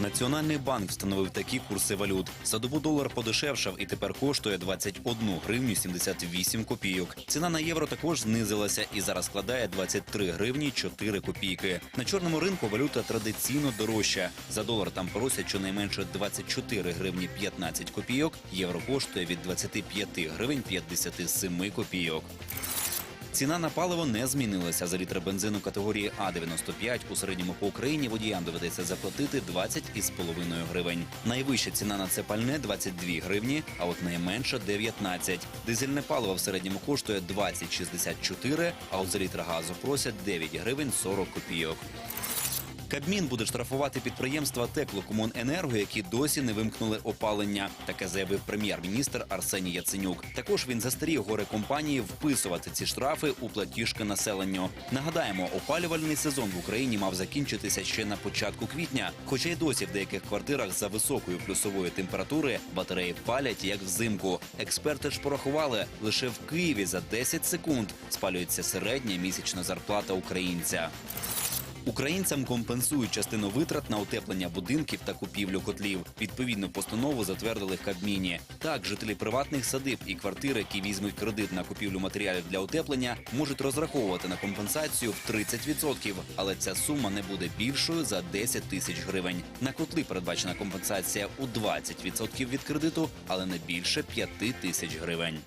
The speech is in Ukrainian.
Національний банк встановив такі курси валют. За добу долар подешевшав і тепер коштує 21 гривню 78 копійок. Ціна на євро також знизилася і зараз складає 23 гривні 4 копійки. На чорному ринку валюта традиційно дорожча. За долар там просять щонайменше 24 гривні 15 копійок. Євро коштує від 25 гривень 57 копійок. Ціна на паливо не змінилася. За літр бензину категорії А95 у середньому по Україні водіям доведеться заплатити 20,5 гривень. Найвища ціна на це пальне 22 гривні, а от найменша 19. Дизельне паливо в середньому коштує 20,64, а от за літр газу просять 9 гривень 40 копійок. Кабмін буде штрафувати підприємства Теплокомуненерго, які досі не вимкнули опалення. Таке заявив прем'єр-міністр Арсеній Яценюк. Також він застеріг горе компанії вписувати ці штрафи у платіжки населенню. Нагадаємо, опалювальний сезон в Україні мав закінчитися ще на початку квітня. Хоча й досі в деяких квартирах за високої плюсової температури батареї палять як взимку. Експерти ж порахували, лише в Києві за 10 секунд спалюється середня місячна зарплата українця. Українцям компенсують частину витрат на утеплення будинків та купівлю котлів. Відповідну постанову затвердили в Кабміні. Так, жителі приватних садиб і квартир, які візьмуть кредит на купівлю матеріалів для утеплення, можуть розраховувати на компенсацію в 30%, але ця сума не буде більшою за 10 тисяч гривень. На котли передбачена компенсація у 20% від кредиту, але не більше 5 тисяч гривень.